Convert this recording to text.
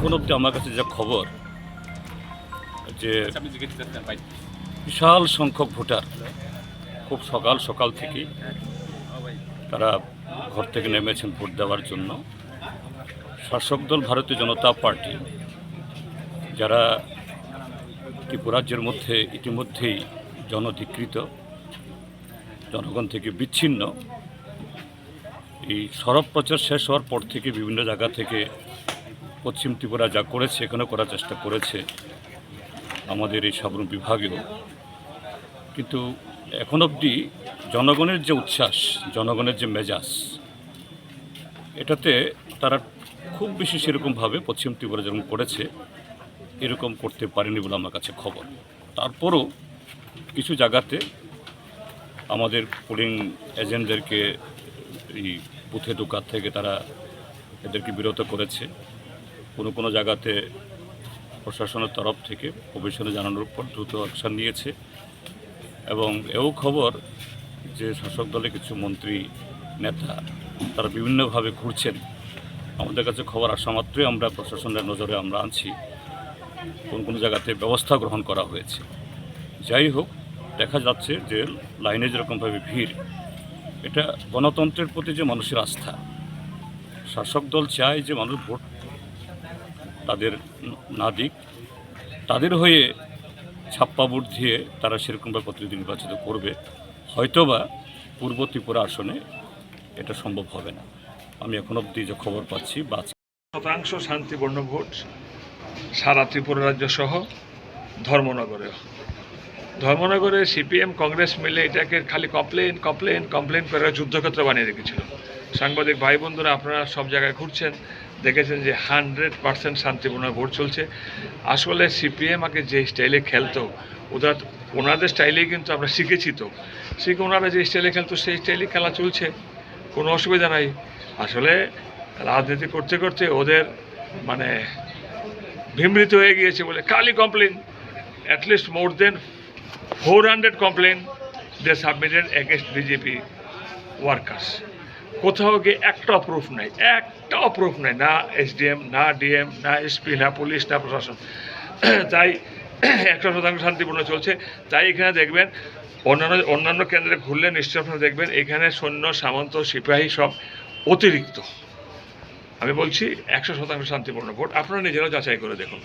এখন অবধি আমার কাছে যা খবর যে বিশাল সংখ্যক ভোটার খুব সকাল সকাল থেকেই তারা ঘর থেকে নেমেছেন ভোট দেওয়ার জন্য। শাসক দল ভারতীয় জনতা পার্টি যারা ত্রিপুরাজ্যের মধ্যে ইতিমধ্যেই জনধিকৃত জনগণ থেকে বিচ্ছিন্ন এই সরব প্রচার শেষ হওয়ার পর থেকে বিভিন্ন জায়গা থেকে পশ্চিম ত্রিপুরা যা করেছে এখানে করার চেষ্টা করেছে আমাদের এই সাবরুম বিভাগেও। কিন্তু এখন অবধি জনগণের যে উচ্ছ্বাস, জনগণের যে মেজাজ, এটাতে তারা খুব বেশি সেরকমভাবে পশ্চিম ত্রিপুরা যেরকম করেছে, এরকম করতে পারেনি বলে আমার কাছে খবর। তারপরও কিছু জায়গাতে আমাদের পোলিং এজেন্টদেরকে এই বুথে ঢোকার থেকে তারা এদেরকে বিরত করেছে। কোনো কোনো জায়গাতে প্রশাসনের তরফ থেকে প্রবেশনে জানানোর পর দ্রুত অ্যাকশন নিয়েছে। এবং এও খবর যে শাসক দলের কিছু মন্ত্রী, নেতা, তারা বিভিন্নভাবে ঘুরছেন। আমাদের কাছে খবর আসা মাত্রই আমরা প্রশাসনের নজরে আমরা আনছি কোন কোন জায়গাতে ব্যবস্থা গ্রহণ করা হয়েছে। যাই হোক, দেখা যাচ্ছে যে লাইনে যেরকমভাবে ভিড়, এটা গণতন্ত্রের প্রতি যে মানুষের আস্থা, শাসক দল চায় যে মানুষ ভোট তাদের না দিক তাদের হয়ে ছাপ্পা ভোট দিয়ে তারা সেরকমভাবে প্রতিনিধি নির্বাচিত করবে। হয়তোবা পূর্ব ত্রিপুরা আসনে এটা সম্ভব হবে না। আমি এখন অবধি যে খবর পাচ্ছি বা শতাংশ শান্তিপূর্ণ ভোট সারা ত্রিপুরা রাজ্য সহ ধর্মনগরেও ধর্মনগরে সিপিএম, কংগ্রেস মিলে এটাকে খালি কমপ্লেন কমপ্লেন কমপ্লেন করে যুদ্ধক্ষেত্র বানিয়ে রেখেছিল। সাংবাদিক ভাই বন্ধুরা আপনারা সব জায়গায় ঘুরছেন দেখেছেন যে হান্ড্রেড পার্সেন্ট শান্তিপূর্ণ ভোট চলছে। আসলে সিপিএম আগে যে স্টাইলে খেলতো ওদের ওনাদের স্টাইলেই কিন্তু আমরা শিখেছি তো। শিখে ওনারা যে স্টাইলে খেলতো, সেই স্টাইলে খেলা চলছে। কোনো অসুবিধা নাই। আসলে রাজনীতি করতে করতে ওদের মানে বিমৃত হয়ে গিয়েছে বলে কালি complaint at least more than four hundred complaint they submitted against BJP workers কোথাও গিয়ে একটা প্রুফ নাই, একটা প্রুফ নাই, না এসডিএম না ডিএম না এসপি না পুলিশ না প্রশাসন। তাই একশো শতাংশ শান্তিপূর্ণ চলছে। তাই এখানে দেখবেন, অন্যান্য অন্যান্য কেন্দ্রে ঘুরলে নিশ্চয় আপনারা দেখবেন, এখানে সৈন্য, সামন্ত, সিপাহী সব অতিরিক্ত। আমি বলছি একশো শতাংশ শান্তিপূর্ণ ভোট, আপনারা নিজেরাও যাচাই করে দেখুন।